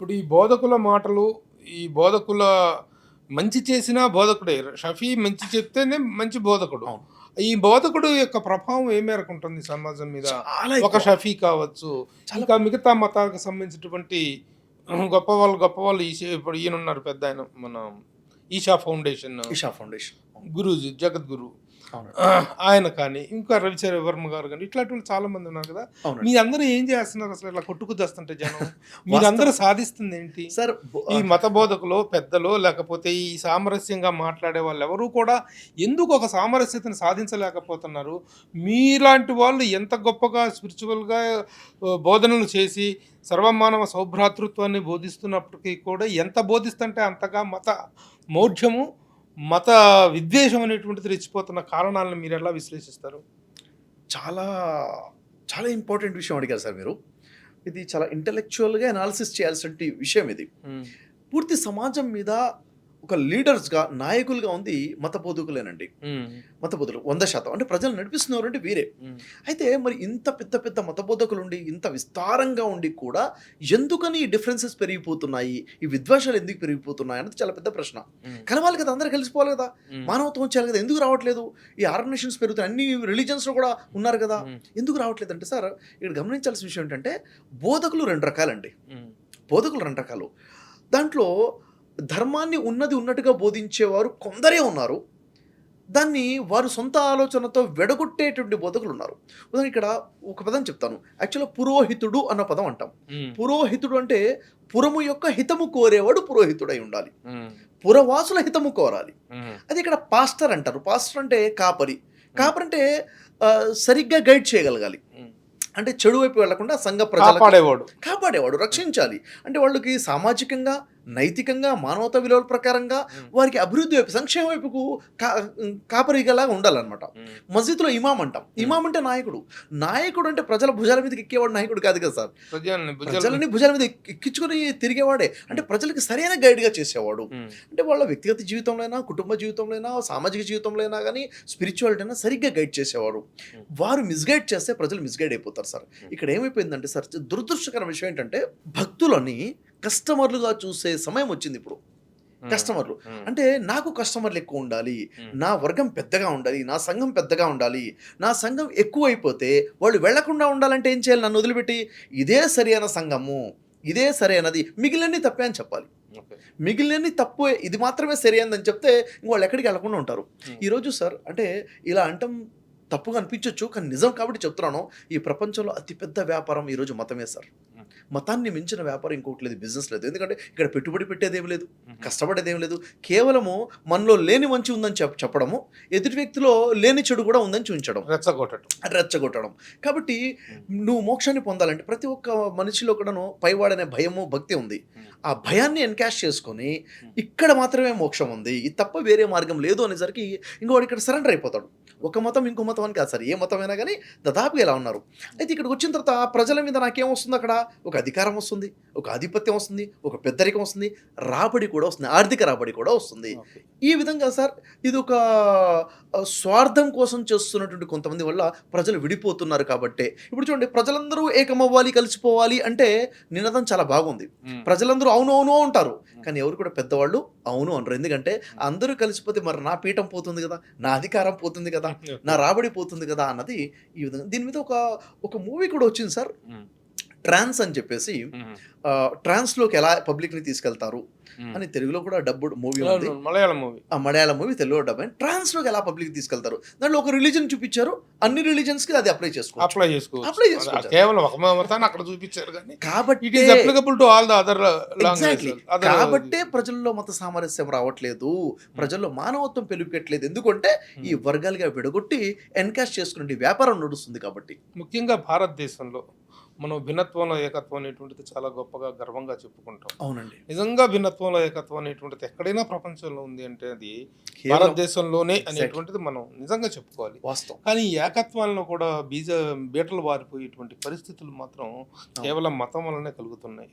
ఇప్పుడు ఈ బోధకుల మాటలు ఈ బోధకుల మంచి చేసినా బోధకుడే. షఫీ మంచి చెప్తేనే మంచి బోధకుడు. ఈ బోధకుడు యొక్క ప్రభావం ఏ మేరకు ఉంటుంది సమాజం మీద? ఒక. షఫీ కావచ్చు ఇంకా మిగతా మతాలకు సంబంధించినటువంటి గొప్ప వాళ్ళు గొప్ప వాళ్ళు ఈ ఇప్పుడు ఈయన ఉన్నారు పెద్ద ఆయన మన ఈషా ఫౌండేషన్. ఇషా ఫౌండేషన్. గురూజీ జగద్గురు. ఆయన కానీ ఇంకా రవిచర్ వర్మ గారు కానీ ఇట్లాంటి వాళ్ళు చాలా మంది ఉన్నారు కదా. అవునండి. మీ అందరూ ఏం చేస్తున్నారు అసలు? ఇట్లా కొట్టుకు తెస్తుంటే జనం మీరందరూ సాధిస్తుంది ఏంటి? సార్ ఈ మత బోధకులు పెద్దలు లేకపోతే ఈ సామరస్యంగా మాట్లాడే వాళ్ళు ఎవరు కూడా ఎందుకు ఒక సామరస్యతను సాధించలేకపోతున్నారు? మీలాంటి వాళ్ళు ఎంత గొప్పగా స్పిరిచువల్గా బోధనలు చేసి సర్వమానవ సౌభ్రాతృత్వాన్ని బోధిస్తున్నప్పటికీ కూడా ఎంత బోధిస్తుంటే అంతగా మత మౌఢ్యము మత విద్వేషం అనేటువంటిది రెచ్చిపోతున్న కారణాలను మీరు ఎలా విశ్లేషిస్తారు? చాలా చాలా ఇంపార్టెంట్ విషయం అడిగారు సార్ మీరు. ఇది చాలా ఇంటలెక్చువల్గా అనాలిసిస్ చేయాల్సిన విషయం ఇది. పూర్తి సమాజం మీద ఒక లీడర్స్గా నాయకులుగా ఉంది మత బోధకులేనండి మత బోధకులు వంద శాతం. అంటే ప్రజలు నడిపిస్తున్నారు అంటే వీరే అయితే మరి ఇంత పెద్ద పెద్ద మత బోధకులు ఉండి ఇంత విస్తారంగా ఉండి కూడా ఎందుకని ఈ డిఫరెన్సెస్ పెరిగిపోతున్నాయి? ఈ విద్వేషాలు ఎందుకు పెరిగిపోతున్నాయి? అనేది చాలా పెద్ద ప్రశ్న. కలవాలి కదా అందరు కలిసిపోవాలి కదా. మానవత్వం వచ్చారు కదా ఎందుకు రావట్లేదు? ఈ ఆర్గనైజేషన్స్ పెరుగుతాయి అన్ని రిలీజన్స్లో కూడా ఉన్నారు కదా. ఎందుకు రావట్లేదు అంటే సార్ ఇక్కడ గమనించాల్సిన విషయం ఏంటంటే బోధకులు రెండు రకాలండి. బోధకులు రెండు రకాలు. దాంట్లో ధర్మాన్ని ఉన్నది ఉన్నట్టుగా బోధించేవారు కొందరే ఉన్నారు. దాన్ని వారు సొంత ఆలోచనతో వెడగొట్టేటువంటి బోధకులు ఉన్నారు. ఉదాహరణ ఇక్కడ ఒక పదం చెప్తాను. యాక్చువల్గా పురోహితుడు అన్న పదం అంటాం. పురోహితుడు అంటే పురము యొక్క హితము కోరేవాడు పురోహితుడై ఉండాలి. పురవాసుల హితము కోరాలి. అది ఇక్కడ పాస్టర్ అంటారు. పాస్టర్ అంటే కాపరి. కాపరి అంటే సరిగ్గా గైడ్ చేయగలగాలి. అంటే చెడు వైపు వెళ్ళకుండా సంఘ ప్రజలకు కాపాడేవాడు. కాపాడేవాడు రక్షించాలి. అంటే వాళ్ళకి సామాజికంగా నైతికంగా మానవతా విలువల ప్రకారంగా వారికి అభివృద్ధి వైపు సంక్షేమ వైపుకు కా కాపరిగలా ఉండాలన్నమాట. మస్జిద్లో ఇమాం అంటాం. ఇమాం అంటే నాయకుడు. నాయకుడు అంటే ప్రజల భుజాల మీదకి ఎక్కేవాడు నాయకుడు కాదు కదా సార్. ప్రజల్ని భుజాల మీద. ఎక్కి- ఎక్కించుకొని తిరిగేవాడే. అంటే ప్రజలకు సరైన గైడ్గా చేసేవాడు. అంటే వాళ్ళ వ్యక్తిగత జీవితంలో అయినా కుటుంబ జీవితంలో అయినా సామాజిక జీవితంలో అయినా కానీ స్పిరిచువాలిటీ అయినా సరిగ్గా గైడ్ చేసేవాడు వారు మిస్గైడ్ చేస్తే ప్రజలు మిస్గైడ్ అయిపోతారు సార్. ఇక్కడ ఏమైపోయిందంటే సార్ దురదృష్టకర విషయం ఏంటంటే భక్తులని కస్టమర్లుగా చూసే సమయం వచ్చింది ఇప్పుడు. కస్టమర్లు. అంటే నాకు కస్టమర్లు ఎక్కువ ఉండాలి నా వర్గం పెద్దగా ఉండాలి నా సంఘం పెద్దగా ఉండాలి నా సంఘం ఎక్కువ అయిపోతే వాళ్ళు వెళ్ళకుండా ఉండాలంటే ఏం చేయాలి నన్ను వదిలిపెట్టి? ఇదే సరైన సంఘము ఇదే సరైనది. మిగిలినన్ని తప్పే అని చెప్పాలి. మిగిలినన్ని తప్పు ఇది మాత్రమే సరైనదని చెప్తే ఇంక వాళ్ళు ఎక్కడికి వెళ్ళకుండా ఉంటారు. ఈరోజు సార్ అంటే ఇలా అంటాం తప్పుగా అనిపించవచ్చు కానీ నిజం కాబట్టి చెప్తున్నాను. ఈ ప్రపంచంలో అతిపెద్ద వ్యాపారం ఈరోజు మతమే సార్. మతాన్ని మించిన వ్యాపారం ఇంకోటి లేదు బిజినెస్ లేదు. ఎందుకంటే ఇక్కడ పెట్టుబడి పెట్టేదేం లేదు కష్టపడేదేం లేదు. కేవలము మనలో లేని మంచి ఉందని చెప్ చెప్పడము ఎదుటి వ్యక్తిలో లేని చెడు కూడా ఉందని చూపించడం. రెచ్చగొట్టడం. రెచ్చగొట్టడం. కాబట్టి నువ్వు మోక్షాన్ని పొందాలంటే ప్రతి ఒక్క మనిషిలో కూడాను పైవాడనే భయము భక్తి ఉంది. ఆ భయాన్ని ఎన్కాష్ చేసుకొని ఇక్కడ మాత్రమే మోక్షం ఉంది. ఇది తప్ప వేరే మార్గం లేదు అనేసరికి ఇంకోటి ఇక్కడ సరెండర్ అయిపోతాడు. ఒక మతం ఇంకో మతం అని కాదు సార్. ఏ మతమైనా కానీ దాదాపుగా ఇలా ఉన్నారు. అయితే ఇక్కడికి వచ్చిన తర్వాత ప్రజల మీద నాకేం వస్తుంది అక్కడ ఒక అధికారం వస్తుంది ఒక ఆధిపత్యం వస్తుంది ఒక పెద్దరికం వస్తుంది రాబడి కూడా వస్తుంది ఆర్థిక రాబడి కూడా వస్తుంది. ఈ విధంగా సార్ ఇది ఒక స్వార్థం కోసం చేస్తున్నటువంటి కొంతమంది వల్ల ప్రజలు విడిపోతున్నారు కాబట్టే. ఇప్పుడు చూడండి ప్రజలందరూ ఏకమవ్వాలి కలిసిపోవాలి అంటే నినాదం చాలా బాగుంది. ప్రజలందరూ అవును అవును అంటారు. కానీ ఎవరు కూడా పెద్దవాళ్ళు అవును అనరు. ఎందుకంటే అందరూ కలిసిపోతే మరి నా పీఠం పోతుంది కదా నా అధికారం పోతుంది కదా నా రాబడి పోతుంది కదా అన్నది ఈ విధంగా. దీని మీద ఒక ఒక మూవీ కూడా వచ్చింది సార్. ట్రాన్స్ అని చెప్పేసి ఆ, ట్రాన్స్లోకి ఎలా పబ్లిక్ని తీసుకెళ్తారు అని తెలుగులో కూడా డబ్బు మూవీ ఉంది. మలయాళం మూవీ. ఆ మలయాళం మూవీ తెలుగులో డబ్బు ట్రాన్స్లోకి ఎలా పబ్లిక్ తీసుకెళ్తారు? దాంట్లో ఒక రిలీజన్ చూపించారు. అన్ని రిలీజన్స్కి అది అప్లై చేసుకోవచ్చు. అప్లై Apply చేసుకోవచ్చు. అది కేవలం ఒక మతాన్ని అక్కడ చూపించారు కానీ ఇట్ కాబట్టి is applicable to all the other exactly కాబట్టే ప్రజల్లో మత సామరస్యం రావట్లేదు. ప్రజల్లో మానవత్వం పెరిగట్లేదు. ఎందుకంటే ఈ వర్గాలుగా విడగొట్టి ఎన్కాష్ చేసుకునే వ్యాపారం నడుస్తుంది కాబట్టి. ముఖ్యంగా భారతదేశంలో మనం భిన్నత్వంలో ఏకత్వం అనేటువంటిది చాలా గొప్పగా గర్వంగా చెప్పుకుంటాం. అవునండి. నిజంగా భిన్నత్వంలో ఏకత్వం అనేటువంటిది ఎక్కడైనా ప్రపంచంలో ఉంది అంటే అది భారతదేశంలోనే అనేటువంటిది మనం నిజంగా చెప్పుకోవాలి. వాస్తవం. కానీ ఏకత్వాలను కూడా బీజ బీటలు వారిపోయేటువంటి పరిస్థితులు మాత్రం కేవలం మతం వల్లనే కలుగుతున్నాయి.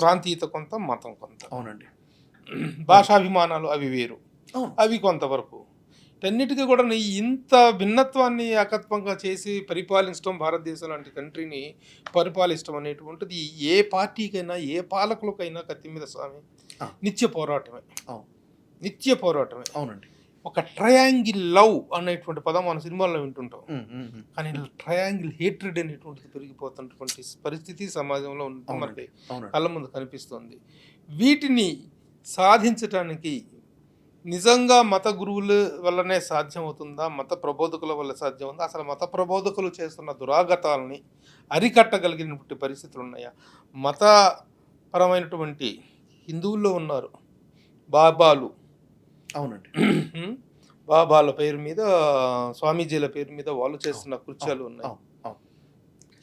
ప్రాంతీయత కొంత మతం కొంత. అవునండి. భాషాభిమానాలు అవి వేరు. అవి కొంతవరకు వీటన్నిటికీ కూడా నీ ఇంత భిన్నత్వాన్ని ఏకత్వంగా చేసి పరిపాలించడం భారతదేశం లాంటి కంట్రీని పరిపాలించడం అనేటువంటిది ఏ పార్టీకైనా ఏ పాలకులకైనా కత్తి మీద స్వామి. నిత్య పోరాటమే. నిత్య పోరాటమే అవునండి ఒక ట్రయాంగిల్ లవ్ అనేటువంటి పదం మన సినిమాల్లో వింటుంటాం. కానీ ట్రయాంగిల్ హేట్రెడ్ అనేటువంటిది పెరిగిపోతున్నటువంటి పరిస్థితి సమాజంలో ఉంటుంది. మనకి కళ్ళ ముందు కనిపిస్తుంది వీటిని సాధించటానికి నిజంగా మత గురువుల వల్లనే సాధ్యమవుతుందా? మత ప్రబోధకుల వల్ల సాధ్యం ఉందా అసలు మత ప్రబోధకులు చేస్తున్న దురాగతాలని అరికట్టగలిగినటువంటి పరిస్థితులు ఉన్నాయా? మతపరమైనటువంటి హిందువుల్లో ఉన్నారు బాబాలు. అవునండి. బాబాల పేరు మీద స్వామీజీల పేరు మీద వాళ్ళు చేస్తున్న కృత్యాలు ఉన్నాయి.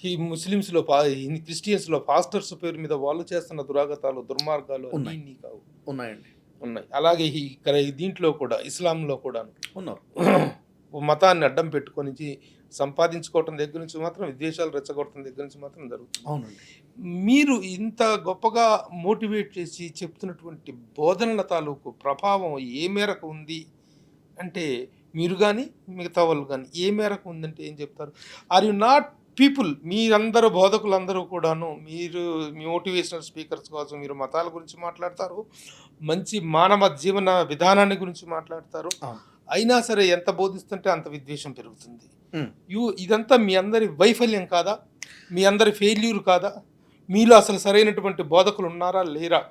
ఈ ముస్లిమ్స్లో పా క్రిస్టియన్స్లో పాస్టర్స్ పేరు మీద వాళ్ళు చేస్తున్న దురాగతాలు దుర్మార్గాలు ఉన్నాయి. కావు ఉన్నాయండి. ఉన్నాయి. అలాగే ఈ ఇక్కడ దీంట్లో కూడా ఇస్లాంలో కూడా ఉన్నారు. మతాన్ని అడ్డం పెట్టుకొని సంపాదించుకోవటం దగ్గర నుంచి మాత్రం విద్వేషాలు రెచ్చగొట్టడం దగ్గర నుంచి మాత్రం జరుగుతుంది. అవునండి. మీరు ఇంత గొప్పగా మోటివేట్ చేసి చెప్తున్నటువంటి బోధనల తాలూకు ప్రభావం ఏ మేరకు ఉంది? అంటే మీరు కానీ మిగతా వాళ్ళు కానీ ఏ మేరకు ఉందంటే ఏం చెప్తారు? ఆర్ యు నాట్ పీపుల్ మీరందరూ బోధకులందరూ కూడాను మీరు మీ మోటివేషనల్ స్పీకర్స్ కోసం మీరు మతాల గురించి మాట్లాడతారు మంచి మానవ జీవన విధానాన్ని గురించి మాట్లాడతారు. అయినా సరే ఎంత బోధిస్తుంటే అంత విద్వేషం పెరుగుతుంది. యు ఇదంతా మీ అందరి వైఫల్యం కాదా? మీ అందరి ఫెయిల్యూర్ కాదా? మీలో అసలు సరైనటువంటి బోధకులు ఉన్నారా లేరా?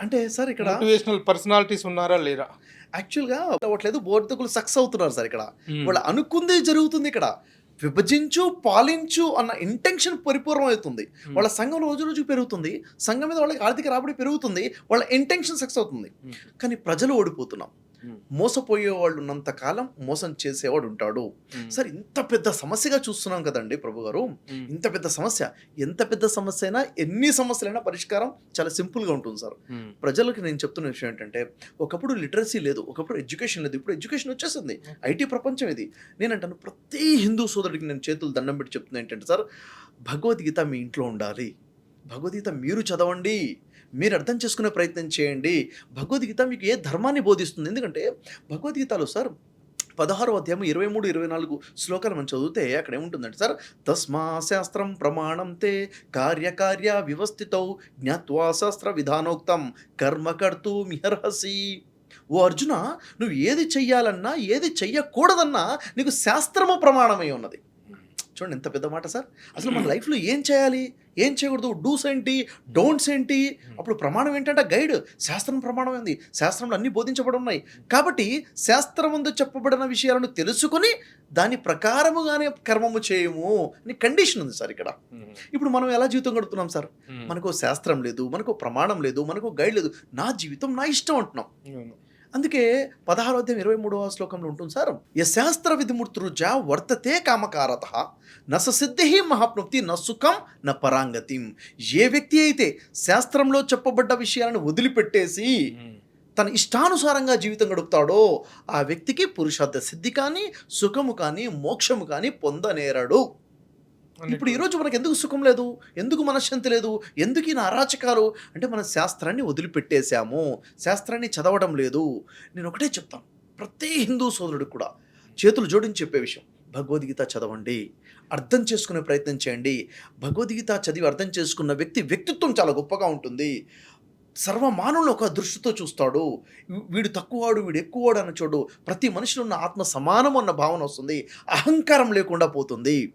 అంటే సార్ ఇక్కడ మోటివేషనల్ పర్సనాలిటీస్ ఉన్నారా లేరా? యాక్చువల్గా అవ్వట్లేదు బోధకులు సక్సెస్ అవుతున్నారు సార్ ఇక్కడ. వాళ్ళు అనుకుంది జరుగుతుంది ఇక్కడ. విభజించు పాలించు అన్న ఇంటెన్షన్ పరిపూర్ణం అవుతుంది Hmm. వాళ్ళ సంఘం రోజు రోజు పెరుగుతుంది. సంఘం మీద వాళ్ళకి ఆర్థిక రాబడి పెరుగుతుంది. వాళ్ళ ఇంటెన్షన్ సక్సెస్ అవుతుంది. Hmm. కానీ ప్రజలు ఓడిపోతున్నాం Hmm. మోసపోయే వాళ్ళు ఉన్నంత కాలం మోసం చేసేవాడు ఉంటాడు సార్ ఇంత పెద్ద సమస్యగా చూస్తున్నాం కదండి ప్రభు గారు ఇంత పెద్ద సమస్య. ఎంత పెద్ద సమస్య అయినా ఎన్ని సమస్యలైనా పరిష్కారం చాలా సింపుల్గా ఉంటుంది సార్. ప్రజలకు నేను చెప్తున్న విషయం ఏంటంటే ఒకప్పుడు లిటరసీ లేదు ఒకప్పుడు ఎడ్యుకేషన్ లేదు ఇప్పుడు ఎడ్యుకేషన్ వచ్చేసింది. ఐటీ ప్రపంచం ఇది. నేను అంటాను ప్రతి హిందూ సోదరుడికి నేను చేతులు దండం పెట్టి చెప్తున్నా ఏంటంటే సార్ భగవద్గీత మీ ఇంట్లో ఉండాలి. భగవద్గీత మీరు చదవండి. మీరు అర్థం చేసుకునే ప్రయత్నం చేయండి. భగవద్గీత మీకు ఏ ధర్మాన్ని బోధిస్తుంది? ఎందుకంటే భగవద్గీతలో సార్ పదహారు అధ్యాయం ఇరవై మూడు ఇరవై నాలుగు శ్లోకాలు మనం చదివితే అక్కడ ఏముంటుందంటే సార్ తస్మా శాస్త్రం ప్రమాణం తే కార్యకార్య వ్యవస్థితౌ జ్ఞాత్వా శాస్త్ర విధానోక్తం కర్మకర్తు మిహర్హసి. ఓ అర్జున నువ్వు ఏది చెయ్యాలన్నా ఏది చెయ్యకూడదన్నా నీకు శాస్త్రము ప్రమాణమై ఉన్నది. చూడండి ఎంత పెద్ద మాట సార్. అసలు మన లైఫ్లో ఏం చేయాలి? ఏం చేయకూడదు? డూస్ ఏంటి? డోంట్స్ ఏంటి? అప్పుడు ప్రమాణం ఏంటంటే గైడ్. శాస్త్రం ప్రమాణం ఏంది? శాస్త్రంలో అన్ని బోధించబడి ఉన్నాయి. కాబట్టి శాస్త్రం ముందు చెప్పబడిన విషయాలను తెలుసుకొని దాని ప్రకారముగానే కర్మము చేయము అని కండిషన్ ఉంది సార్ ఇక్కడ. ఇప్పుడు మనం ఎలా జీవితం గడుపుతున్నాం సార్? మనకు శాస్త్రం లేదు మనకు ప్రమాణం లేదు మనకు గైడ్ లేదు. నా జీవితం నా ఇష్టం అంటున్నాం. అందుకే పదహారో అధ్యాయం ఇరవై మూడవ శ్లోకంలో ఉంటుంది సార్ యశాస్త్ర విధిమూర్తురుజా వర్తతే కామకారత నస సిద్ధి మహాప్నుక్తి న సుఖం న పరాంగతిం. ఏ వ్యక్తి అయితే శాస్త్రంలో చెప్పబడ్డ విషయాలను వదిలిపెట్టేసి తన ఇష్టానుసారంగా జీవితం గడుపుతాడో ఆ వ్యక్తికి పురుషార్థ సిద్ధి కానీ సుఖము కానీ మోక్షము కానీ పొందనేరడు. ఇప్పుడు ఈరోజు మనకు ఎందుకు సుఖం లేదు? ఎందుకు మనశ్శాంతి లేదు? ఎందుకు ఈ అరాచకాలు? అంటే మన శాస్త్రాన్ని వదిలిపెట్టేశాము. శాస్త్రాన్ని చదవడం లేదు. నేను ఒకటే చెప్తాను. ప్రతి హిందూ సోదరుడికి కూడా చేతులు జోడించి చెప్పే విషయం. భగవద్గీత చదవండి. అర్థం చేసుకునే ప్రయత్నం చేయండి. భగవద్గీత చదివి అర్థం చేసుకున్న వ్యక్తి వ్యక్తిత్వం చాలా గొప్పగా ఉంటుంది. సర్వమానులను ఒక దృష్టితో చూస్తాడు. వీడు తక్కువవాడు వీడు ఎక్కువవాడు అన్న చూడు ప్రతి మనిషిలో ఉన్న ఆత్మ సమానం అన్న భావన వస్తుంది. అహంకారం లేకుండా పోతుంది.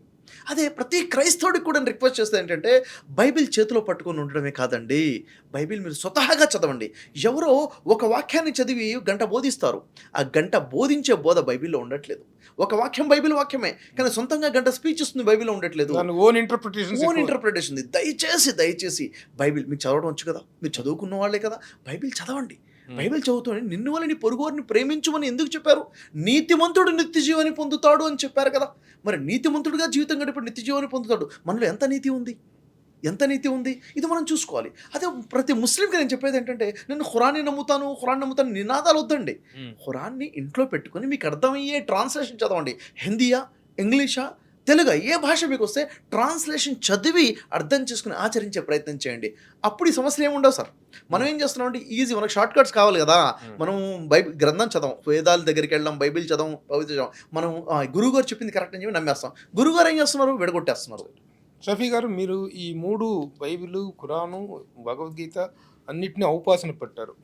అదే ప్రతి క్రైస్తవుడికి కూడా రిక్వెస్ట్ చేస్తే ఏంటంటే బైబిల్ చేతిలో పట్టుకొని ఉండడమే కాదండి. బైబిల్ మీరు స్వతహాగా చదవండి. ఎవరో ఒక వాక్యాన్ని చదివి గంట బోధిస్తారు. ఆ గంట బోధించే బోధ బైబిల్లో ఉండట్లేదు. ఒక వాక్యం బైబిల్ వాక్యమే కానీ సొంతంగా గంట స్పీచ్ ఇస్తుంది బైబిల్లో ఉండట్లేదు. ఓన్ ఇంటర్ప్రిటేషన్ ఓన్ ఇంటర్ప్రిటేషన్ దయచేసి దయచేసి బైబిల్ మీకు చదవడం వచ్చు కదా. మీరు చదువుకున్న వాళ్ళే కదా. బైబిల్ చదవండి. బైబిల్ చదువుతూనే నిన్ను వాళ్ళని పొరుగువారిని ప్రేమించమని ఎందుకు చెప్పారు? నీతిమంతుడు నిత్య జీవాన్ని పొందుతాడు అని చెప్పారు కదా. మరి నీతిమంతుడిగా జీవితం గడిపి నిత్య జీవాన్ని పొందుతాడు. మనలో ఎంత నీతి ఉంది? ఎంత నీతి ఉంది? ఇది మనం చూసుకోవాలి. అదే ప్రతి ముస్లింకి నేను చెప్పేది ఏంటంటే నేను ఖురాన్ని నమ్ముతాను ఖురాన్ నమ్ముతాను నినాదాలు వద్దండి. ఖురాన్ని ఇంట్లో పెట్టుకొని మీకు అర్థమయ్యే ట్రాన్స్లేషన్ చదవండి. హిందీయా ఇంగ్లీషా తెలుగు ఏ భాష మీకు వస్తే ట్రాన్స్లేషన్ చదివి అర్థం చేసుకుని ఆచరించే ప్రయత్నం చేయండి. అప్పుడు ఈ సమస్యలు ఏముండవు సార్. మనం ఏం చేస్తున్నాం అంటే ఈజీ మనకు షార్ట్ కట్స్ కావాలి కదా. మనం బైబిల్ గ్రంథం చదవం. వేదాల దగ్గరికి వెళ్ళాం బైబిల్ చదవం పవిత్ర చదవం. మనం గురువు గారు చెప్పింది కరెక్ట్ అని చెప్పి నమ్మేస్తాం. గురువు గారు ఏం చేస్తున్నారు? విడగొట్టేస్తున్నారు. షఫీ గారు మీరు ఈ మూడు బైబిల్ ఖురాను భగవద్గీత అన్నిటిని ఔపాసన పెట్టారు.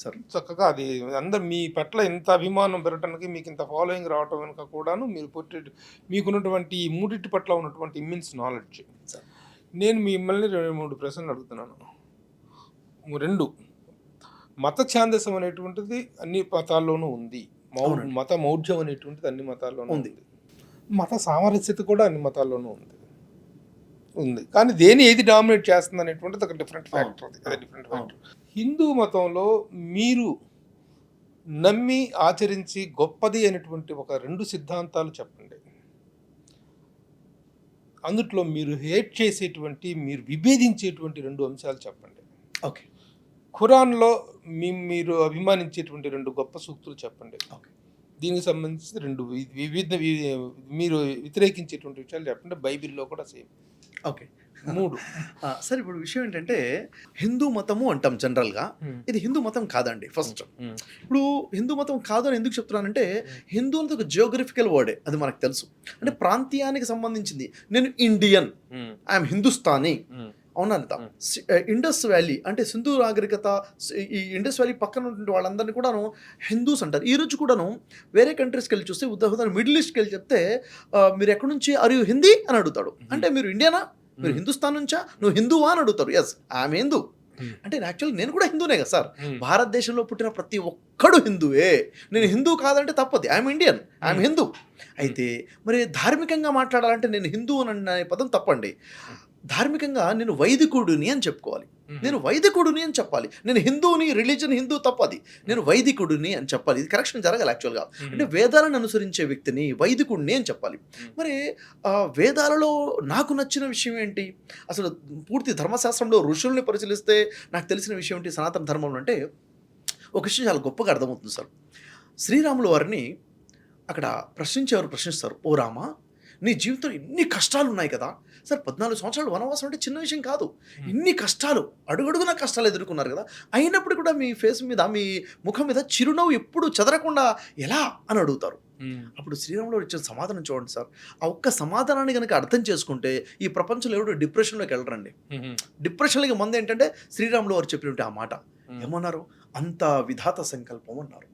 సార్. చక్కగా అది అందరు మీ పట్ల ఇంత అభిమానం పెరగడానికి మీకు ఇంత ఫాలోయింగ్ రావటం వెనుక కూడాను మీరు పుట్టి మీకున్నటువంటి ఈ మూడింటి పట్ల ఉన్నటువంటి ఇమ్మెన్స్ నాలెడ్జ్. నేను మిమ్మల్ని రెండు మూడు ప్రశ్నలు అడుగుతున్నాను. రెండు మత ఛాందసం అనేటువంటిది అన్ని మతాల్లోనూ ఉంది. మత మౌఢ్యం అనేటువంటిది అన్ని మతాల్లోనూ ఉంది. మత సామరస్యత కూడా అన్ని మతాల్లోనూ ఉంది. ఉంది. కానీ దేని ఏది డామినేట్ చేస్తుంది అనేటువంటిది ఒక డిఫరెంట్ ఫ్యాక్టర్ అది డిఫరెంట్ ఫ్యాక్టర్ హిందూ మతంలో మీరు నమ్మి ఆచరించి గొప్పది అయినటువంటి ఒక రెండు సిద్ధాంతాలు చెప్పండి. అందుట్లో మీరు హేట్ చేసేటువంటి మీరు విభేదించేటువంటి రెండు అంశాలు చెప్పండి. ఓకే. ఖురాన్లో మీ మీరు అభిమానించేటువంటి రెండు గొప్ప సూక్తులు చెప్పండి. ఓకే. దీనికి సంబంధించి రెండు వివిధ మీరు వ్యతిరేకించేటువంటి విషయాలు చెప్పండి. బైబిల్లో కూడా సేమ్. ఓకే. మూడు. సార్ ఇప్పుడు విషయం ఏంటంటే హిందూ మతము అంటాం జనరల్గా. ఇది హిందూ మతం కాదండి ఫస్ట్. ఇప్పుడు హిందూ మతం కాదు అని ఎందుకు చెప్తున్నానంటే హిందూ అనేది ఒక జియోగ్రఫికల్ వర్డే అది మనకు తెలుసు. అంటే ప్రాంతీయానికి సంబంధించింది. నేను ఇండియన్ ఐఎమ్ హిందుస్థానీ. అవునా లేదా సి- ఆ, ఇండస్ వ్యాలీ అంటే సింధు నాగరికత ఈ ఇండస్ వ్యాలీ పక్కన ఉన్నటువంటి వాళ్ళందరినీ కూడాను హిందూస్ అంటారు. ఈ రోజు కూడాను వేరే కంట్రీస్కి వెళ్ళి చూస్తే ఉదాహరణ మిడిల్ ఈస్ట్కి వెళ్ళి చెప్తే మీరు ఎక్కడి నుంచి అరు హిందీ అని అడుగుతాడు. అంటే మీరు ఇండియానా మీరు హిందుస్థాన్ నుంచా? నువ్వు హిందువా అని అడుగుతారు. ఎస్ ఆమె హిందూ. అంటే యాక్చువల్లీ నేను కూడా హిందూనే కదా సార్. భారతదేశంలో పుట్టిన ప్రతి ఒక్కడు హిందువే. నేను హిందూ కాదంటే తప్పది. ఐఎమ్ ఇండియన్ ఐఎమ్ హిందూ అయితే మరి ధార్మికంగా మాట్లాడాలంటే నేను హిందూ అని అనే పదం తప్పండి. ధార్మికంగా నేను వైదికుడిని అని చెప్పుకోవాలి. నేను వైదికుడిని అని చెప్పాలి. నేను హిందూని రిలీజన్ హిందూ తప్పది నేను వైదికుడిని అని చెప్పాలి. ఇది కరెక్షన్ జరగాలి యాక్చువల్గా అంటే వేదాలను అనుసరించే వ్యక్తిని వైదికుడిని అని చెప్పాలి. మరి ఆ, వేదాలలో నాకు నచ్చిన విషయం ఏంటి? అసలు పూర్తి ధర్మశాస్త్రంలో ఋషుల్ని పరిశీలిస్తే నాకు తెలిసిన విషయం ఏంటి? సనాతన ధర్మంలో అంటే ఒక విషయం చాలా గొప్పగా అర్థమవుతుంది సార్. శ్రీరాములు వారిని అక్కడ ప్రశ్నించేవారు ప్రశ్నిస్తారు. ఓ రామా నీ జీవితంలో ఇన్ని కష్టాలు ఉన్నాయి కదా? సార్ పద్నాలుగు సంవత్సరాలు వనవాసం అంటే చిన్న విషయం కాదు. ఇన్ని కష్టాలు అడుగడుగున కష్టాలు ఎదుర్కొన్నారు కదా. అయినప్పుడు కూడా మీ ఫేస్ మీద మీ ముఖం మీద చిరునవ్వు ఎప్పుడు చెదరకుండా ఎలా అని అడుగుతారు? అప్పుడు శ్రీరాములు ఇచ్చిన సమాధానం చూడండి సార్. ఆ ఒక్క సమాధానాన్ని కనుక అర్థం చేసుకుంటే ఈ ప్రపంచంలో ఎవడు డిప్రెషన్లోకి వెళ్ళరండి. డిప్రెషన్లకి మంది ఏంటంటే శ్రీరాములు వారు చెప్పినట్టు ఆ మాట. ఏమన్నారు? అంత విధాత సంకల్పం అన్నారు.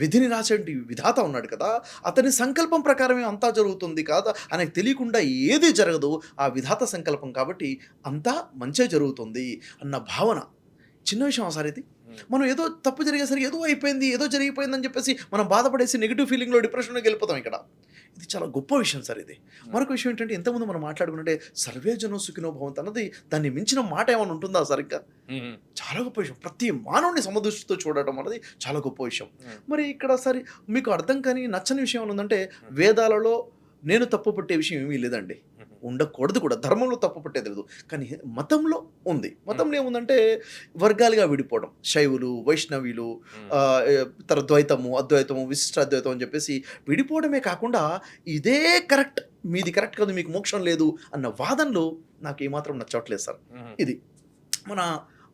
విధిని రాసేటి విధాత ఉన్నాడు కదా అతని సంకల్పం ప్రకారమే అంతా జరుగుతుంది కాదా? ఆయనకు తెలియకుండా ఏది జరగదు ఆ విధాత సంకల్పం కాబట్టి అంతా మంచే జరుగుతుంది అన్న భావన. చిన్న విషయం సార్ ఇది. మనం ఏదో తప్పు జరిగేసరికి ఏదో అయిపోయింది ఏదో జరిగిపోయిందని చెప్పేసి మనం బాధపడేసి నెగిటివ్ ఫీలింగ్లో డిప్రెషన్లోకి వెళ్ళిపోతాం ఇక్కడ. ఇది చాలా గొప్ప విషయం సార్ ఇది. మరొక విషయం ఏంటంటే ఇంతకుముందు మనం మాట్లాడుకుంటే సర్వే జనో సుఖినో భవంత్ అన్నది దాన్ని మించిన మాట ఏమైనా ఉంటుందా సరిగ్గా చాలా గొప్ప విషయం. ప్రతి మానవుని సమదృష్టితో చూడటం అనేది చాలా గొప్ప విషయం. మరి ఇక్కడ సరే మీకు అర్థం కాని నచ్చని విషయం ఏమైనా ఉందంటే వేదాలలో నేను తప్పు పట్టే విషయం ఏమీ లేదండి. ఉండకూడదు కూడా. ధర్మంలో తప్పు పట్టేది లేదు. కానీ మతంలో ఉంది. మతంలో ఏముందంటే వర్గాలుగా విడిపోవడం. శైవులు వైష్ణవులు తర్వాత ద్వైతము అద్వైతము విశిష్ట అద్వైతం అని చెప్పేసి విడిపోవడమే కాకుండా ఇదే కరెక్ట్ మీది కరెక్ట్ కాదు మీకు మోక్షం లేదు అన్న వాదనలు నాకు ఏమాత్రం నచ్చట్లేదు సార్. ఇది మన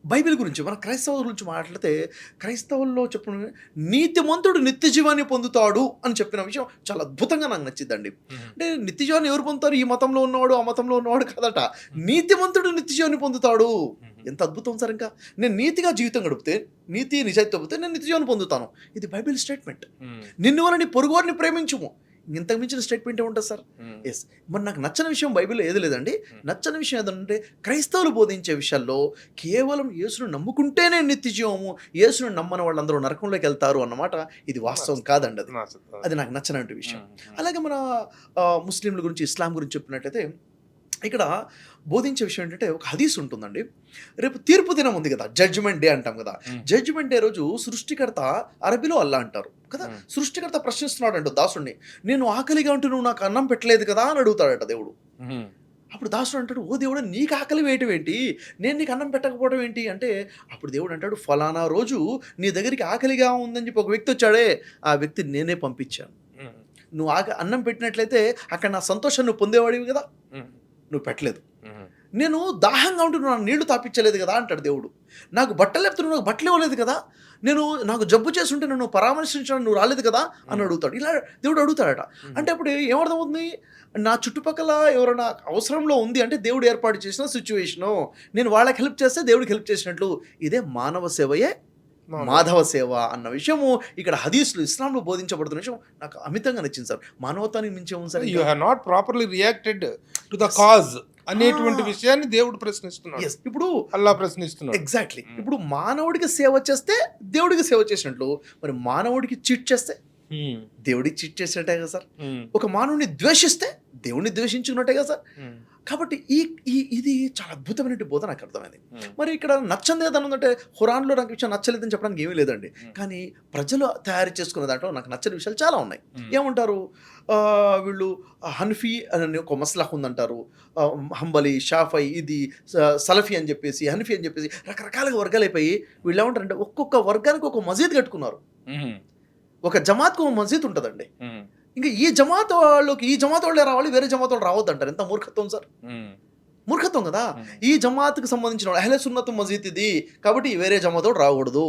బైబిల్ గురించి మన క్రైస్తవుల గురించి మాట్లాడితే క్రైస్తవుల్లో చెప్పిన నీతిమంతుడు నిత్య జీవాన్ని పొందుతాడు అని చెప్పిన విషయం చాలా అద్భుతంగా నాకు నచ్చిందండి అంటే నిత్య జీవాన్ని ఎవరు పొందుతారు? ఈ మతంలో ఉన్నవాడు ఆ మతంలో ఉన్నవాడు కాదట. నీతిమంతుడు నిత్య జీవాన్ని పొందుతాడు ఎంత అద్భుతం సార్ ఇంకా. నేను నీతిగా జీవితం గడిపితే నీతి నిజాయితీ నేను నిత్య జీవాన్ని పొందుతాను. ఇది బైబిల్ స్టేట్మెంట్. నిన్ను వలని పొరుగువారిని ప్రేమించుము. ఇంతకు మించిన స్టేట్మెంట్ ఏముంటుంది సార్? ఎస్ మరి నాకు నచ్చని విషయం బైబిల్లో ఏది లేదండి. నచ్చని విషయం ఏదంటే క్రైస్తవులు బోధించే విషయాల్లో కేవలం యేసును నమ్ముకుంటేనే నిత్య జీవము యేసును నమ్మని వాళ్ళందరూ నరకంలోకి వెళ్తారు అన్నమాట. ఇది వాస్తవం కాదండి అది అది నాకు నచ్చనటువంటి విషయం. అలాగే మన ముస్లింల గురించి ఇస్లాం గురించి చెప్పినట్టయితే ఇక్కడ బోధించే విషయం ఏంటంటే ఒక హదీస్ ఉంటుందండి. రేపు తీర్పు దినం ఉంది కదా జడ్జిమెంట్ డే అంటాం కదా. జడ్జిమెంట్ డే రోజు సృష్టికర్త అరబీలో అల్లా అంటారు కదా. సృష్టికర్త ప్రశ్నిస్తున్నాడు అంట దాసుడిని నేను ఆకలిగా ఉంటే నువ్వు నాకు అన్నం పెట్టలేదు కదా అని అడుగుతాడట దేవుడు. అప్పుడు దాసుడు అంటాడు ఓ దేవుడు నీకు ఆకలి వేయటం ఏంటి? నేను నీకు అన్నం పెట్టకపోవడం ఏంటి? అంటే అప్పుడు దేవుడు అంటాడు ఫలానా రోజు నీ దగ్గరికి ఆకలిగా ఉందని చెప్పి ఒక వ్యక్తి వచ్చాడే. ఆ వ్యక్తి నేనే పంపించాను. నువ్వు ఆగ అన్నం పెట్టినట్లయితే అక్కడ నా సంతోషం నువ్వు పొందేవాడివి కదా. నువ్వు పెట్టలేదు. నేను దాహంగా ఉంటున్నా నాకు నీళ్ళు తాపించలేదు కదా అంటాడు దేవుడు. నాకు బట్టలు లేపుతున్నా నాకు బట్టలు ఇవ్వలేదు కదా? నేను నాకు జబ్బు చేస్తుంటే నన్ను పరామర్శించడం నువ్వు రాలేదు కదా? అని అడుగుతాడు. ఇలా దేవుడు అడుగుతాడట. అంటే అప్పుడు ఏమర్థమవుతుంది? నా చుట్టుపక్కల ఎవరైనా అవసరంలో ఉంది అంటే దేవుడు ఏర్పాటు చేసిన సిచ్యువేషను నేను వాళ్ళకి హెల్ప్ చేస్తే దేవుడికి హెల్ప్ చేసినట్లు. ఇదే మానవ సేవయే మాధవ సేవ అన్న విషయము ఇక్కడ హదీస్లు ఇస్లాంలో బోధించబడుతున్న విషయం నాకు అమితంగా నచ్చింది సార్. మానవతానికి మించి ఉంది sir you have not properly reacted to the cause అనేటువంటి Ah. విషయాన్ని దేవుడు ప్రశ్నిస్తున్నాడు. ఇప్పుడు అల్లా ప్రశ్నిస్తున్నాడు. Exactly Mm. ఇప్పుడు మానవుడికి సేవ చేస్తే దేవుడికి సేవ చేసినట్లు మరి మానవుడికి చీట్ చేస్తే ఉమ్, దేవుడికి చీట్ చేసినట్టే కదా సార్. ఉమ్, ఒక మానవుడిని ద్వేషిస్తే దేవుడిని ద్వేషించుకున్నట్టే కదా సార్. కాబట్టి ఈ ఈ ఇది చాలా అద్భుతమైన బోధ నాకు అర్థమైంది. మరి ఇక్కడ నచ్చంది ఏదన్నా ఉందంటే ఖురాన్లో నాకు విషయం నచ్చలేదని చెప్పడానికి ఏమీ లేదండి. కానీ ప్రజలు తయారు చేసుకున్న దాంట్లో నాకు నచ్చని విషయాలు చాలా ఉన్నాయి. ఏమంటారు? వీళ్ళు హన్ఫీ అని ఒక మస్లహ్ ఉందంటారు. హంబలి షాఫై ఇది సలఫీ అని చెప్పేసి హన్ఫీ అని చెప్పేసి రకరకాలుగా వర్గాలు అయిపోయి వీళ్ళు ఏమంటారంటే ఒక్కొక్క వర్గానికి ఒక మసీద్ కట్టుకున్నారు. ఒక జమాత్కు ఒక మసీద్ ఉంటుందండి. ఇంకా ఈ జమాత్ వాళ్ళకి ఈ జమాత్ వాళ్ళే? రావాలి వేరే జమాత్ వాళ్ళు రావద్దు అంటారు ఎంత మూర్ఖత్వం సార్? మూర్ఖత్వం కదా? ఈ జమాత్కి సంబంధించిన వాళ్ళు అహ్లే సున్నతు మసీద్ ఇది కాబట్టి వేరే జమాత్ వాడు రాకూడదు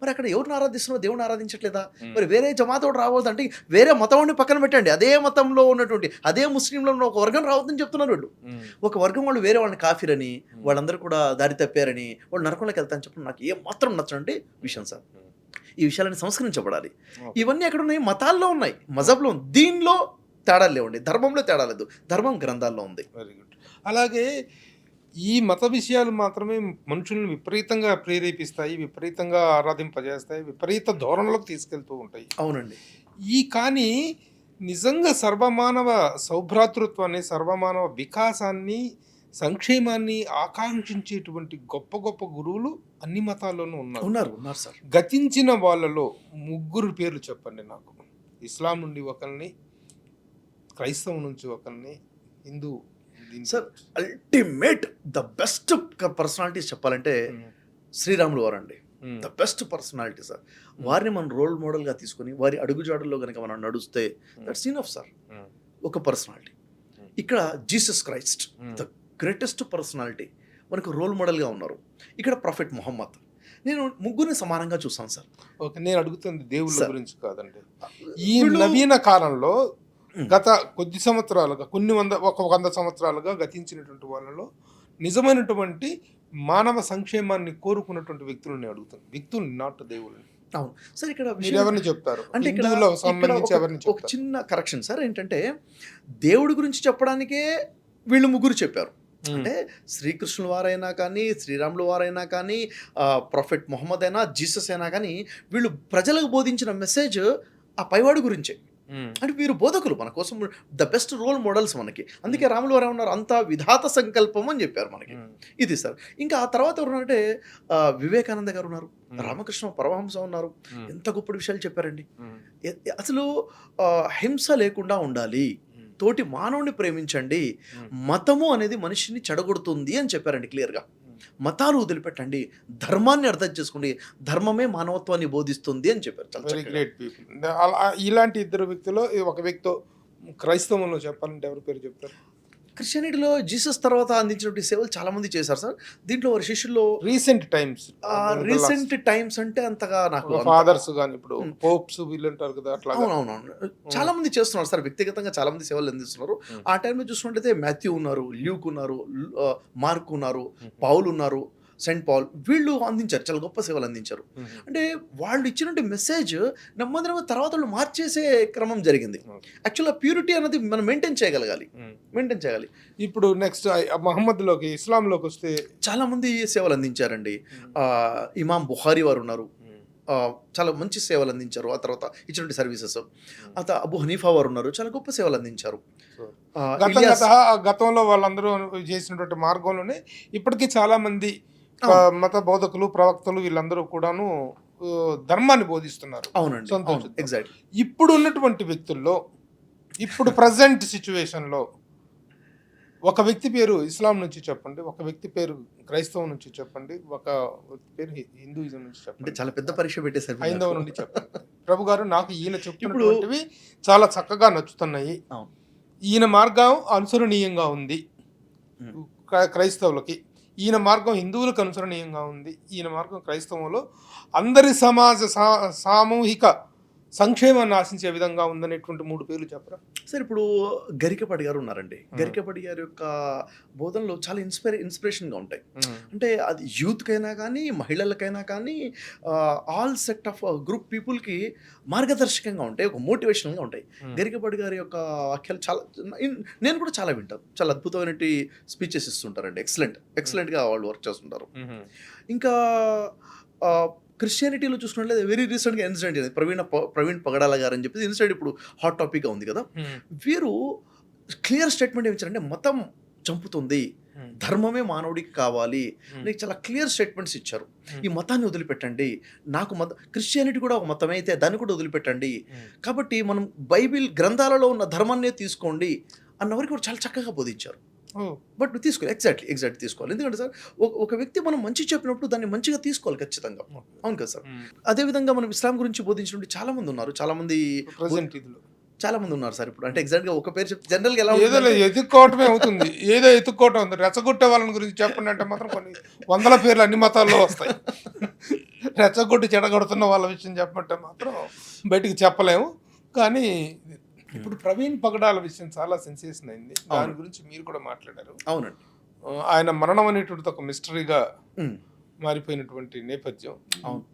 మరి అక్కడ ఎవరిని ఆరాధిస్తున్నావు దేవుని ఆరాధించట్లేదా. మరి వేరే జమాత్ వాడు రావద్దు అంటే వేరే మతం పక్కన పెట్టండి. అదే మతంలో ఉన్నటువంటి అదే ముస్లింలో ఉన్న ఒక వర్గం రావద్దని చెప్తున్నారు వీళ్ళు. ఒక వర్గం వాళ్ళు వేరే వాళ్ళని కాఫీరని వాళ్ళందరూ కూడా దారి తప్పారని వాళ్ళు నరకంలోకి వెళ్తారని చెప్పడం నాకు ఏ మాత్రం నచ్చండి విషయం సార్. ఈ విషయాలని సంస్కరించబడాలి. ఇవన్నీ ఎక్కడ ఉన్నాయి మతాల్లో ఉన్నాయి. మజబ్లో ఉంది. దీనిలో తేడాలు లేవండి. ధర్మంలో తేడా లేదు. ధర్మం గ్రంథాల్లో ఉంది. వెరీ గుడ్ అలాగే ఈ మత విషయాలు మాత్రమే మనుషులను విపరీతంగా ప్రేరేపిస్తాయి విపరీతంగా ఆరాధింపజేస్తాయి విపరీత ధోరణులకు తీసుకెళ్తూ ఉంటాయి. అవునండి. ఈ కానీ నిజంగా సర్వమానవ సౌభ్రాతృత్వాన్ని సర్వమానవ వికాసాన్ని సంక్షేమాన్ని ఆకాంక్షించేటువంటి గొప్ప గొప్ప గురువులు అన్ని మతాల్లోనూ ఉన్నారు. ఉన్నారు ఉన్నారు సార్. గతించిన వాళ్ళలో ముగ్గురు పేర్లు చెప్పండి నాకు. ఇస్లాం నుండి ఒకరిని క్రైస్తవం నుంచి ఒకరిని Hindu sir. Ultimate the best personalities చెప్పాలంటే శ్రీరాములు వారు అండి ద బెస్ట్ పర్సనాలిటీ సార్. వారిని మనం రోల్ మోడల్గా తీసుకొని వారి అడుగుజాడల్లో కనుక మనం నడుస్తే దట్స్ ఇనఫ్ సార్. ఉమ్, ఒక పర్సనాలిటీ ఇక్కడ Jesus Christ the greatest personality మనకు రోల్ మోడల్గా ఉన్నారు. ఇక్కడ ప్రొఫెట్ మొహమ్మద్. నేను ముగ్గురిని సమానంగా చూసాను సార్. ఓకే నేను అడుగుతుంది దేవుళ్ళ. గురించి కాదండి ఈ నవీన కాలంలో. గత కొద్ది సంవత్సరాలుగా కొన్ని వంద ఒక వంద సంవత్సరాలుగా గతించినటువంటి వాళ్ళలో నిజమైనటువంటి మానవ సంక్షేమాన్ని కోరుకున్నటువంటి వ్యక్తులను నేను అడుగుతాను. వ్యక్తులు నాట్ దేవుళ్ళని సార్ ఇక్కడ ఎవరిని చెప్తారు? అంటే ఇక్కడ ఒక- చిన్న కరెక్షన్ సార్. ఏంటంటే దేవుడి గురించి చెప్పడానికే వీళ్ళు ముగ్గురు చెప్పారు. అంటే శ్రీకృష్ణుల వారైనా కానీ శ్రీరాముల వారైనా కానీ ప్రొఫెట్ మొహమ్మద్ అయినా జీసస్ అయినా కానీ వీళ్ళు ప్రజలకు బోధించిన మెసేజ్ ఆ పైవాడి గురించే. అంటే వీరు బోధకులు. మన కోసం ద బెస్ట్ రోల్ మోడల్స్ మనకి. అందుకే రాములు వారు ఏమన్నారు? అంతా విధాత సంకల్పం అని చెప్పారు మనకి. ఇది సార్. ఇంకా ఆ తర్వాత ఎవరు ఉన్నారంటే ఆ, వివేకానంద గారు ఉన్నారు. రామకృష్ణ పరమహంస ఉన్నారు. ఎంత గొప్ప విషయాలు చెప్పారండి. అసలు హింస లేకుండా ఉండాలి. తోటి మానవుని ప్రేమించండి. మతము అనేది మనిషిని చెడగొడుతుంది అని చెప్పారండి క్లియర్గా. మతాలు వదిలిపెట్టండి. ధర్మాన్ని అర్థం చేసుకోండి. ధర్మమే మానవత్వాన్ని బోధిస్తుంది అని చెప్పారు. చాలా వెరీ చక్కగా. గ్రేట్ పీపుల్ అలా ఇలాంటి ఇద్దరు వ్యక్తులు ఒక వ్యక్తితో క్రైస్తవంలో చెప్పాలంటే ఎవరి పేరు చెప్తారు? క్రిస్టియానిటీలో జీసస్ తర్వాత అందించినటువంటి సేవలు చాలా మంది చేశారు సార్ దీంట్లో వారి శిష్యుల్లో రీసెంట్ టైమ్స్ రీసెంట్ టైమ్స్ అంటే అంతగా నాకు ఫాదర్స్ కానీ ఇప్పుడు. పోప్స్ వీళ్ళు ఉంటారు కదా అట్లా అవునవునవును చాలా మంది చేస్తున్నారు సార్ వ్యక్తిగతంగా చాలా మంది సేవలు అందిస్తున్నారు. ఆ టైంలో చూసుకుంటే మాథ్యూ ఉన్నారు ల్యూక్ ఉన్నారు మార్క్ ఉన్నారు. పౌల్ ఉన్నారు సెంట్ పౌల్ వీళ్ళు అందించారు చాలా గొప్ప సేవలు అందించారు. అంటే వాళ్ళు ఇచ్చినట్టు మెసేజ్ నెమ్మది నెమ్మది తర్వాత వాళ్ళు మార్చేసే క్రమం జరిగింది. యాక్చువల్గా ప్యూరిటీ అనేది మనం మెయింటైన్ చేయగలగాలి. మెయింటైన్ చేయాలి ఇప్పుడు నెక్స్ట్ మహమ్మద్లోకి ఇస్లాంలోకి వస్తే చాలా మంది సేవలు అందించారండి. ఇమాం బుహారీ వారు ఉన్నారు. చాలా మంచి సేవలు అందించారు. ఆ తర్వాత ఇచ్చినటువంటి సర్వీసెస్ ఆ అబు హనీఫా వారు ఉన్నారు. చాలా గొప్ప సేవలు అందించారు. గతంలో వాళ్ళందరూ చేసినటువంటి మార్గంలోనే ఇప్పటికీ చాలా మంది మత బోధకులు ప్రవక్తలు వీళ్ళందరూ కూడాను ధర్మాన్ని బోధిస్తున్నారు. అవునండి. సంతోషం. ఎగ్జాక్ట్ ఇప్పుడు ఉన్నటువంటి వ్యక్తుల్లో ఇప్పుడు ప్రజెంట్ సిచ్యువేషన్లో ఒక వ్యక్తి పేరు ఇస్లాం నుంచి చెప్పండి ఒక వ్యక్తి పేరు క్రైస్తవం నుంచి చెప్పండి ఒక వ్యక్తి పేరు హిందూయిజం నుంచి చెప్పండి. చాలా పెద్ద పరీక్ష పెట్టేశారు మీరు. హైందవ. నుండి చెప్పండి. ప్రభు గారు నాకు ఈయన చెప్తున్నటువంటివి చాలా చక్కగా నచ్చుతున్నాయి. ఈయన మార్గం అనుసరణీయంగా ఉంది. క్రైస్తవులకి. ఈయన మార్గం హిందువులకు అనుసరణీయంగా ఉంది. ఈయన మార్గం క్రైస్తవంలో. అందరి సమాజ సా- సామూహిక సంక్షేమాన్ని ఆశించే విధంగా ఉందనేటువంటి మూడు పేర్లు చెప్పరా? సార్ ఇప్పుడు గరికపాటి గారు ఉన్నారండి. గరికపాటి గారి యొక్క బోధనలు చాలా ఇన్స్పైర్ ఇన్స్పిరేషన్గా ఉంటాయి. అంటే అది యూత్కైనా కానీ మహిళలకైనా కానీ ఆల్ సెట్ ఆఫ్ గ్రూప్ పీపుల్కి మార్గదర్శకంగా ఉంటాయి ఒక మోటివేషనల్గా ఉంటాయి. గరికపాటి గారి యొక్క వాక్యాలు చాలా నేను కూడా చాలా వింటాను. చాలా అద్భుతమైన స్పీచెస్ ఇస్తుంటారండి. ఎక్సలెంట్ ఎక్సలెంట్గా వాళ్ళు వర్క్ చేస్తుంటారు. ఇంకా క్రిస్టియానిటీలో చూసుకున్నట్లయితే వెరీ రీసెంట్గా ఇన్సిడెంట్ ఇది. ప్రవీణ ప్రవీణ్ పగడాల గారు అని చెప్పి ఇన్సిడెంట్ ఇప్పుడు హాట్ టాపిక్గా ఉంది కదా. వీరు క్లియర్ స్టేట్మెంట్ ఏమి ఇచ్చారంటే మతం చంపుతుంది ధర్మమే మానవుడికి కావాలి అని చాలా క్లియర్ స్టేట్మెంట్స్ ఇచ్చారు. ఈ మతాన్ని వదిలిపెట్టండి. నాకు మత క్రిస్టియానిటీ కూడా ఒక మతం అయితే దాన్ని కూడా వదిలిపెట్టండి. కాబట్టి మనం బైబిల్ గ్రంథాలలో ఉన్న ధర్మాన్నే తీసుకోండి అన్నవరకు కూడా చాలా చక్కగా బోధించారు. బట్ నువ్వు తీసుకోవాలి ఎగ్జాక్ట్లీ ఎగ్జాక్ట్ తీసుకోవాలి. ఎందుకంటే సార్ ఒక వ్యక్తి మనం మంచి చెప్పినప్పుడు దాన్ని మంచిగా తీసుకోవాలి ఖచ్చితంగా. అవును కదా సార్? అదేవిధంగా మనం ఇస్లాం గురించి బోధించినట్టు చాలా మంది ఉన్నారు. చాలా మంది చాలా మంది ఉన్నారు సార్ ఇప్పుడు. అంటే ఎగ్జాక్ట్గా ఒక పేరు చెప్తే జనరల్గా ఎలా ఏదో ఎత్తుక్కోవటమే అవుతుంది. ఏదో ఎత్తుక్కోవటం ఉంది రెచ్చగొట్టే వాళ్ళని గురించి చెప్పండి అంటే మాత్రం కొన్ని వందల పేర్లు అన్ని మతాల్లో వస్తాయి. రెచ్చగొట్టి చెడగొడుతున్న వాళ్ళ విషయం చెప్పమంటే మాత్రం బయటికి చెప్పలేము. కానీ ఇప్పుడు ప్రవీణ్ పగడాల విషయం చాలా సెన్సేషన్ అయింది. దాని. గురించి మీరు కూడా మాట్లాడారు. అవునండి. ఆయన మరణం అనేటువంటిది ఒక మిస్టరీగా ఉమ్, మారిపోయినటువంటి నేపథ్యం. అవును.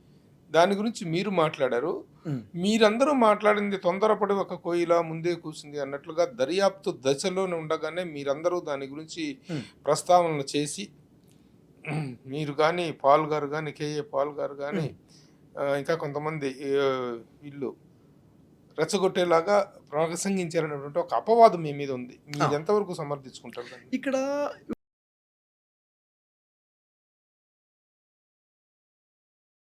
దాని గురించి మీరు మాట్లాడారు. ఉమ్, మీరందరూ మాట్లాడింది తొందరపడి ఒక కోయిల ముందే కూసింది అన్నట్లుగా దర్యాప్తు దశలోనే ఉండగానే మీరందరూ దాని గురించి Hmm. ప్రస్తావనలు చేసి మీరు కానీ పాల్ గారు కానీ కేఏ పాల్ గారు కానీ ఇంకా కొంతమంది వీళ్ళు రెచ్చగొట్టేలాగా ప్రసంగించారనేటువంటి ఒక అపవాదం మీ మీద ఉంది మీరు. ఎంతవరకు సమర్థించుకుంటారు దాన్ని? ఇక్కడ